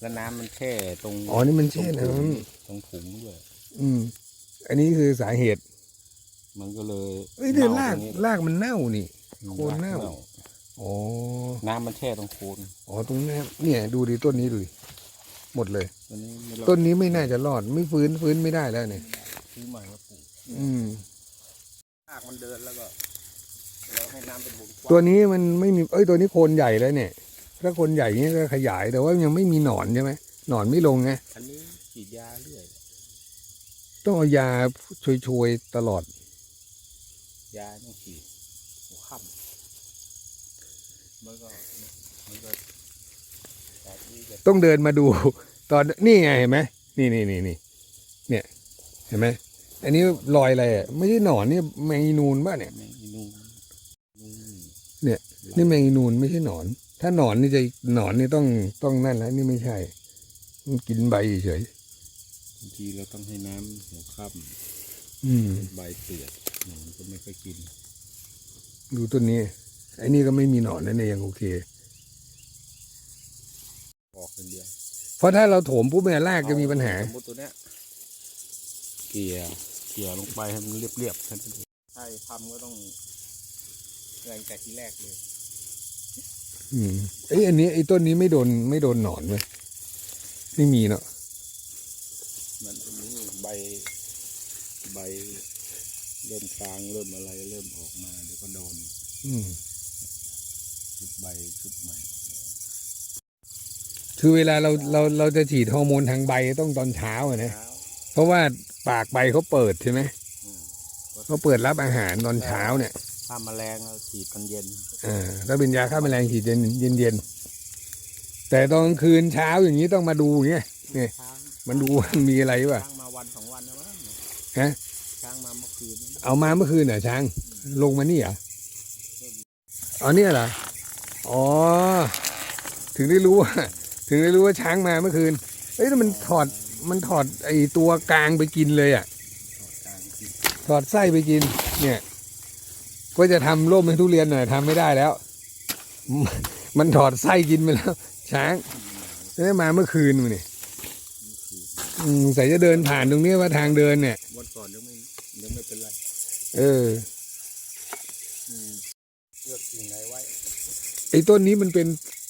แล้วน้ำมันแช่ตรงอ๋อนี่มันแช่ตรงถุงน้ำตรงถุงด้วยอืม อันนี้คือสาเหตุ มันก็เลยเอ้ยเดี๋ยวน่รากตรงนี้รากมันเน่านี่ โคนเน่าอ๋อน้ำมันแช่ตรงโคนอ๋อตรงนี้นเนี่ย ดูดิต้นนี้ดูดิหมดเลยตัวนี้ไม่รอดต้นนี้ไม่น่าจะรอด ไม่ฟื้นฟื้นไม่ได้แล้วเนี่ยซื้อใหม่มาปลูกอืมรากมันเดินแล้วก็เราให้น้ำเป็นวงกว้างตัวนี้มันไม่มีเอ้ยตัวนี้โคนใหญ่แล้วเนี่ย ถ้าโคนใหญ่เนี้ยก็ขยายแต่ว่ายังไม่มีหนอนใช่ไหมหนอนไม่ลงไงอันนี้ฉีดยาเรื่อยต้องเอายาช่วยๆตลอด ยาต้องฉีดหัวค่ำมันก็มันก็แต่ที่จะต้องเดินมาดู ตอนนี่ไงเห็นไหมนี่นี่นี่นี่เนี่ยเห็นไหมอันนี้รอยอะไรอะไม่ใช่หนอนนี่แมงอีนูนป่ะเนี่ยแมงอีนูนนูนนี่แมงอีนูนไม่ใช่หนอน ถ้าหนอนนี่จะหนอนนี่ต้องต้องนั่นแล้วนี่ไม่ใช่ มันกินใบเฉยบางทีเราต้องให้น้ำหัวค่อืมำใบเปียกหนูมันก็ไม่ค่อยกิน ดูต้นนี้ ไอ้นี่ก็ไม่มีหนอนนั่นเองโอเค ออกคนเดียวเพราะถ้าเราโถมปุ๊บเนี่ยรากจะมีปัญหา สมมติตัวเนี้ยเกลี่ยเกลี่ยลงไปให้มันเรียบๆแค่นั้นเองใช่ทำก็ต้องแรงแต่ทีแรกเลย อืมไอ้ยอันนี้ไอ้ต้นนี้ไม่โดนไม่โดนหนอนเลยไม่มีเนาะมันจะมีใบใบเริ่มกลางเริ่มอะไร เริ่มออกมาเดี๋ยวก็โดน อืมชุดใบชุดใหม่ คือเวลาเราเราเราจะฉีดฮอร์โมนทางใบต้องตอนเช้าอะนะเช้าเพราะว่าปากใบเขาเปิดใช่ไหมอืมเขาเปิดรับอาหารตอนเช้าเนี่ย ถ้าแมลงเราฉีดตอนเย็นอ่าถ้าเป็นยาฆ่าแมลงฉีดเย็นเย็นเย็นแต่ตอนกลางคืนเช้าอย่างนี้ต้องมาดูเงี้ยนี่ช้างมันดูว่ามีอะไรวะช้างมาวันสองวันนะมั้งฮะช้างมาเมื่อคืนนะเอามาเมื่อคืนเหรอช้าง ลงมานี่เหรออ๋อเนี่ยเหรออ๋อ ถึงได้รู้ว่าถึงได้รู้ว่าช้างมาเมื่อคืนเอ้ยแต่มันถอดมันถอดไอตัวกลางไปกินเลยอะกลางกินถอดไส้ไปกิน เนี่ย ก็จะทำร่มให้ทุเรียนหน่อยทำไม่ได้แล้วมันมันถอดไส้กินไปแล้ว ช้างได้มาเมื่อคืนมาเนี่ยอืมใส่จะเดินผ่านตรงนี้ว่าทางเดินเนี่ยวันก่อนยังไม่ยังไม่เป็นไร เอออืมเลือกสิ่งไหนไว้ไอ้ต้นนี้มันเป็น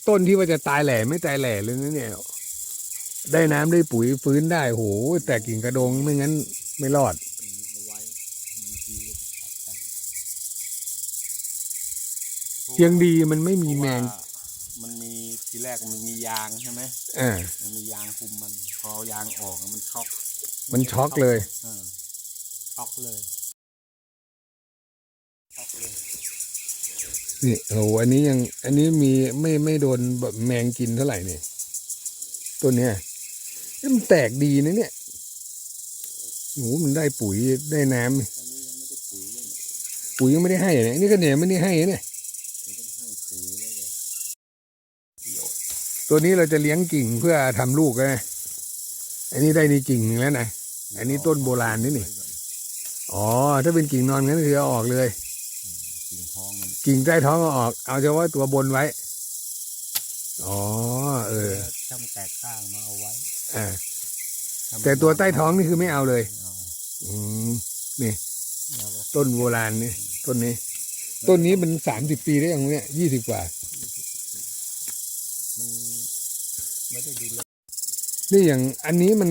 ต้นที่ว่าจะตายแหล่ไม่ตายแหล่เลยนะเนี่ย ได้น้ำได้ปุ๋ยฟื้นได้โหแต่กิ่งกระโดงไม่งั้นไม่รอด อืมเอาไว้บางทีก็ตัดไป ยังดีมันไม่มีแมงเพราะว่ามันมีทีแรกมันมียางใช่ไหมอ่า มันมียางคุมมัน พอยางออกมันช็อกมันช็อกเลยเออช็อกเลยช็อกเลยนี่โอ้โหอันนี้ยัง อันนี้มีไม่ไม่โดนแบบแมงกินเท่าไหร่เนี่ยต้นเนี้ยเอ้ยมันแตกดีนะเนี่ยโอ้โหมันได้ปุ๋ยได้น้ำ อันนี้ยังไม่ได้ปุ๋ยเลยเนี่ยปุ๋ยยังไม่ได้ให้เนี่ยนี่ก็เนี่ยไม่ได้ให้เนี่ย มันต้องให้ปุ๋ยแล้วก็ประโยชน์ ตัวนี้เราจะเลี้ยงกิ่งเพื่อทำลูกนะอันนี้ได้ในกิ่งหนึ่งแล้วนะอันนี้ต้นโบราณนี่นี่อ๋อ ถ้าเป็นกิ่งนอนงั้นคือเอาออกเลย กิ่งท้องมันกิ่งใต้ท้องเอาออก เอาเฉพาะตัวบนไว้ อ๋อ เออช่างแตกข้างมาเอาไว้อ่าถ้ามันแต่ตัวใต้ท้องนี่คือไม่เอาเลยไม่เอาอืมนี่เราก็ต้นโบราณนี่ต้นนี้ ต้นนี้มันสามสิบปีได้ยังเนี่ยยี่สิบกว่า มันไม่ได้ดูแล นี่อย่างอันนี้มัน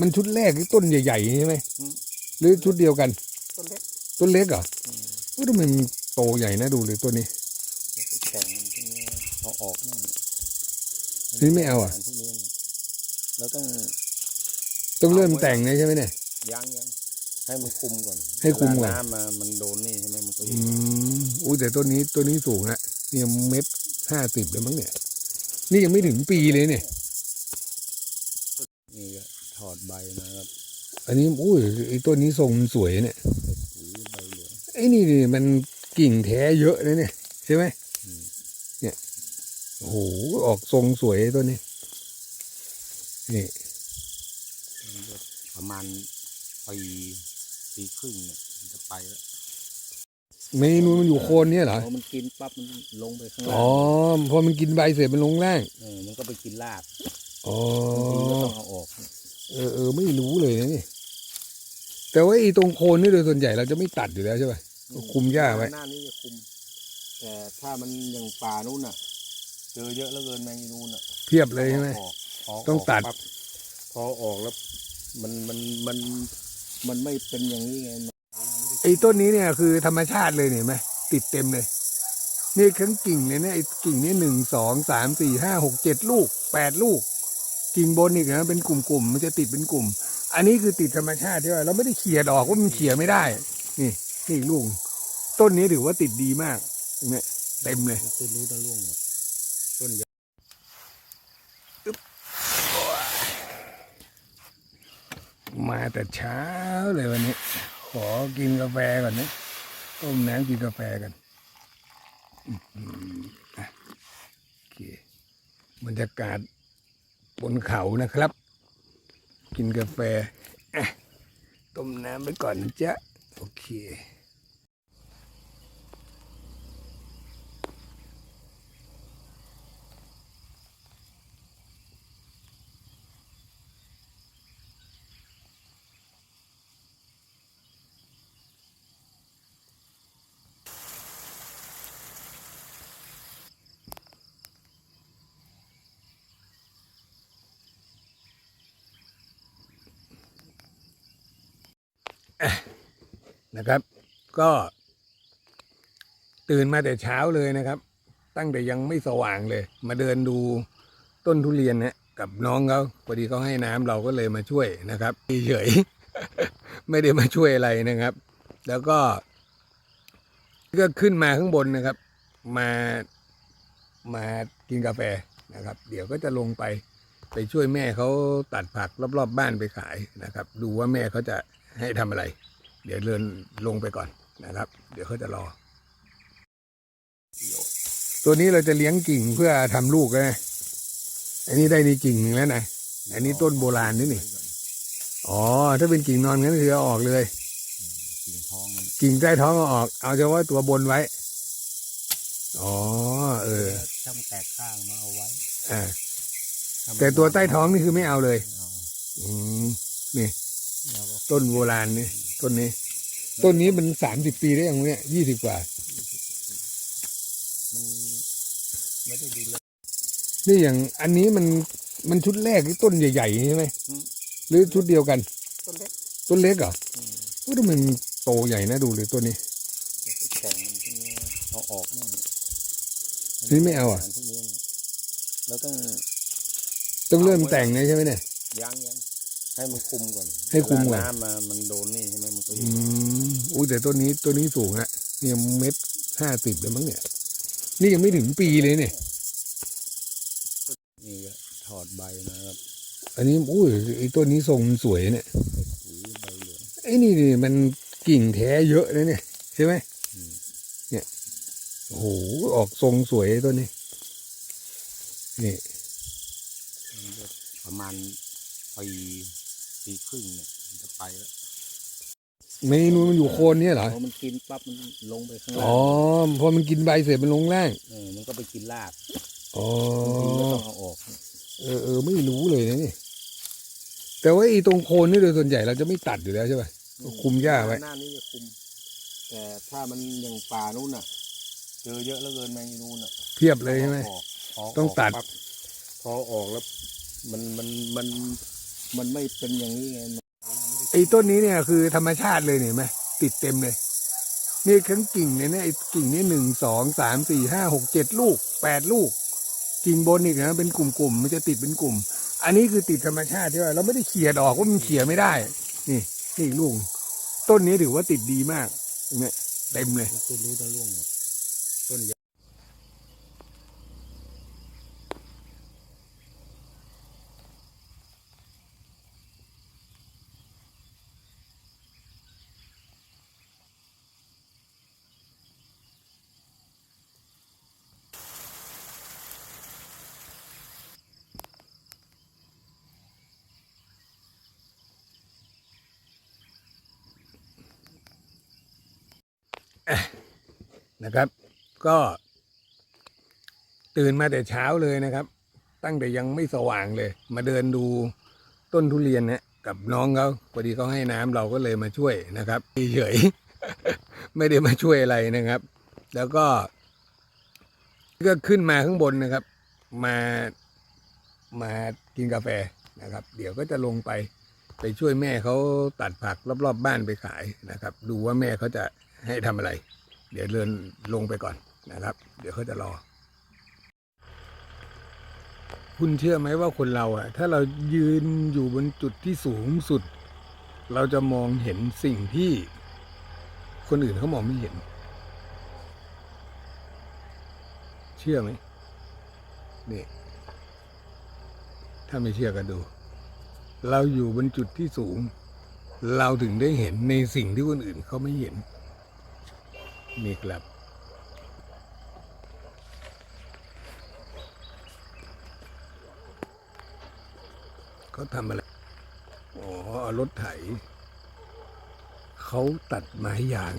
มันชุดแรกที่ต้นใหญ่ๆใช่ไหมอืมหรือชุดเดียวกันต้นเล็กต้นเล็กเหรออืมว่าทำไมมันโตใหญ่นะดูเลยต้นนี้เดี๋ยวไปแต่งพวกนี้เอาออกมั่งนี่ไม่เอาอะพวกนี้เราต้องต้องเริ่มแต่งเลยใช่ไหมเนี่ยยั้งยั้งให้มันคุมก่อน ให้คุมก่อนเวลาน้ำมามันโดนนี่ใช่ไหมมันก็อืมอู้แต่ต้นนี้ต้นนี้สูงอะเนี่ยเม็ดห้าสิบเลยมั้งเนี่ย นี่ยังไม่ถึงปีเลยเนี่ยนี่ก็ ถอดใบนะครับอันนี้อุ้ยไอ้ต้นนี้ทรงมันสวยเนี่ยปุ๋ยใบเหลืองไอ้นี่นี่มันกิ่งแท้เยอะเลยเนี่ยใช่ไหมอืมเนี่ยโอ้โหออกทรงสวยต้นนี้นี่มันจะประมาณปีปีครึ่งเนี่ยมันจะไปแล้วเมนูมันอยู่โคนเนี่ยเหรอพอมันกินปั๊บมันลงไปข้างล่าอ๋องพอมันกินใบเสร็จมันลงล่างเออมันก็ไปกินรากอ๋อบางทีก็ต้องเอาออก เออเออไม่รู้เลยนะนี่ แต่ว่าไอ้ตรงโคนนี่โดยส่วนใหญ่เราจะไม่ตัดอยู่แล้วใช่ป่ะก็คุมหญ้าไว้หน้านี้จะคุม แต่ถ้ามันอย่างป่านู้นน่ะ เจอเยอะเหลือเกินแมงอีนูนอะเพียบเลยใช่ไหมพอพอต้องตัดกปั๊บพอออกแล้ว มันมันมันมันไม่เป็นอย่างนี้ไงไอ้ต้นนี้เนี่ยคือธรรมชาติเลยเนี่ยเห็นไหมติดเต็มเลย นี่ทั้งกิ่งเนี่ยเนี่ยไอ้กิ่งนี่หนึ่งสองสามสี่ห้าหกเจ็ดลูกแปดลูก กิ่งบนอีกนะเป็นกลุ่มๆมันจะติดเป็นกลุ่ม อันนี้คือติดธรรมชาติที่ว่าเราไม่ได้เขี่ยดอกว่ามันเขี่ยไม่ได้ นี่นี่อีกลูกต้นนี้ถือว่าติดดีมากเนี่ยเต็มเลยต้นรู้ต้นร่วงหมดต้นใหญ่มาแต่เช้าเลยวันนี้ ขอกินกาแฟก่อนนะต้มน้ำกินกาแฟกันอื้อหืออะโอเคบรรยากาศ บนเขานะครับ กินกาแฟต้มน้ำไปก่อนนะจ๊ะ โอเค นะครับ ก็ตื่นมาแต่เช้าเลยนะครับ ตั้งแต่ยังไม่สว่างเลย มาเดินดูต้นทุเรียนเนี่ยกับน้องเขาพอดีเขาให้น้ำเราก็เลยมาช่วยนะครับเฉยไม่ได้มาช่วยอะไรนะครับ แล้วก็ ก็ขึ้นมาข้างบนนะครับ มามากินกาแฟนะครับ เดี๋ยวก็จะลงไปไปช่วยแม่เขาตัดผักรอบๆบบ้านไปขายนะครับ ดูว่าแม่เขาจะ ให้ทำอะไร เดี๋ยวเดินลงไปก่อนนะครับ เดี๋ยวเขาจะรอ ตัวนี้เราจะเลี้ยงกิ่งเพื่อทำลูกนะอันนี้ได้นี่กิ่งหนึ่งแล้วนะอันนี้ต้นโบราณนี่นี่อ๋อ ถ้าเป็นกิ่งนอนงั้นคือเอาออกเลย กิ่งท้องมันกิ่งใต้ท้องเอาออก เอาเฉพาะตัวบนไว้ อ๋อ เออช่ำแตกข้างมาเอาไว้อ่าแต่ตัวใต้ท้องนี่คือไม่เอาเลยเอาอืมนี่เอาก็ ต้นโบราณนี่ต้นนี้ ต้นนี้มันสามสิบปีได้ยังเนี่ยยี่สิบกว่า มันไม่ได้ดูแลนี่อย่างอันนี้มันมันชุดแรกที่ต้นใหญ่ๆใช่ไหมอืมหรือชุดเดียวกัน ต้นเล็กต้นเล็กเหรออืมว่าทำไมมันโตใหญ่นะดูเลยต้นนี้เดี๋ยวไปแต่งมันพวกนี้เอาออกมั่งนี่ไม่เอาอะพวกนี้เราต้องต้องเริ่มแต่งเลยใช่ไหมเนี่ยยั้งยั้ง ให้มันคุมก่อนให้คุมก่อน เวลาน้ำมามันโดนนี่ใช่ไหมมันก็อืมอุ้ยแต่ต้นนี้ต้นนี้สูงอะเนี่ยเม็ดห้าสิบเลยมั้งเนี่ย นี่ยังไม่ถึงปีเลยเนี่ย นี่ก็ถอดใบมาครับอันนี้อุ้ยไอ้ต้นนี้ทรงมันสวยเนี่ยปุ๋ยใบเหลืองไอ้นี่นี่มันกิ่งแท้เยอะนะเนี่ยใช่ไหมอืมเนี่ยโอ้โหออกทรงสวยไอ้ต้นนี้นี่ มันจะประมาณปี ปีครึ่งเนี่ยมันจะไปแล้วเมนูมันอยู่โคนเนี่ยเหรอ พอมันกินปั๊บมันลงไปข้างอ๋ล่าองพอมันกินใบเสร็จมันลงล่าง เออมันก็ไปกินรากอ๋อ บางทีก็ต้องเอาออกเออเออไม่รู้เลยนะนี่ แต่ว่าไอ้ตรงโคนนี่โดยส่วนใหญ่เราจะไม่ตัดอยู่แล้วใช่ป่ะ ก็คุมหญ้าไว้ หน้านี้จะคุม แต่ถ้ามันอย่างป่านู้นน่ะ เจอเยอะเหลือเกินแมงอีนูน่ะเพียบเลยใช่ไหมพอออกต้องตัด ปั๊บพอออกแล้ว มันมันมัน มันไม่เป็นอย่างนี้ไงไอ้ต้นนี้เนี่ยคือธรรมชาติเลยเนี่ยเห็นไหมติดเต็มเลย นี่ทั้งกิ่งเนี่ยไอ้กิ่งนี่หนึ่งสองสามสี่ห้าหกเจ็ดลูกแปดลูก กิ่งบนอีกนะเป็นกลุ่มๆมันจะติดเป็นกลุ่ม อันนี้คือติดธรรมชาติที่ว่าเราไม่ได้เขี่ยดอกว่ามันเขี่ยไม่ได้ นี่นี่ลูกต้นนี้ถือว่าติดดีมากเนี่ยเต็มเลยต้นรู้ต้นร่วง นะครับ ก็ตื่นมาแต่เช้าเลยนะครับ ตั้งแต่ยังไม่สว่างเลย มาเดินดูต้นทุเรียนนะกับน้องเขาพอดีเขาให้น้ำเราก็เลยมาช่วยนะครับเฉยๆไม่ได้มาช่วยอะไรนะครับ แล้วก็ ก็ขึ้นมาข้างบนนะครับ มามากินกาแฟนะครับ เดี๋ยวก็จะลงไปไปช่วยแม่เขาตัดผักรอบๆบบ้านไปขายนะครับ ดูว่าแม่เขาจะ ให้ทำอะไร เดี๋ยวเดินลงไปก่อนนะครับ เดี๋ยวเขาจะรอ คุณเชื่อไหมว่าคนเราอะถ้าเรายืนอยู่บนจุดที่สูงสุด เราจะมองเห็นสิ่งที่คนอื่นเขามองไม่เห็น เชื่อไหมนี่ ถ้าไม่เชื่อก็ดู เราอยู่บนจุดที่สูง เราถึงได้เห็นในสิ่งที่คนอื่นเขาไม่เห็น นี่ครับ เขาทำอะไร อ๋อ รถไถ เขาตัดไม้ยาง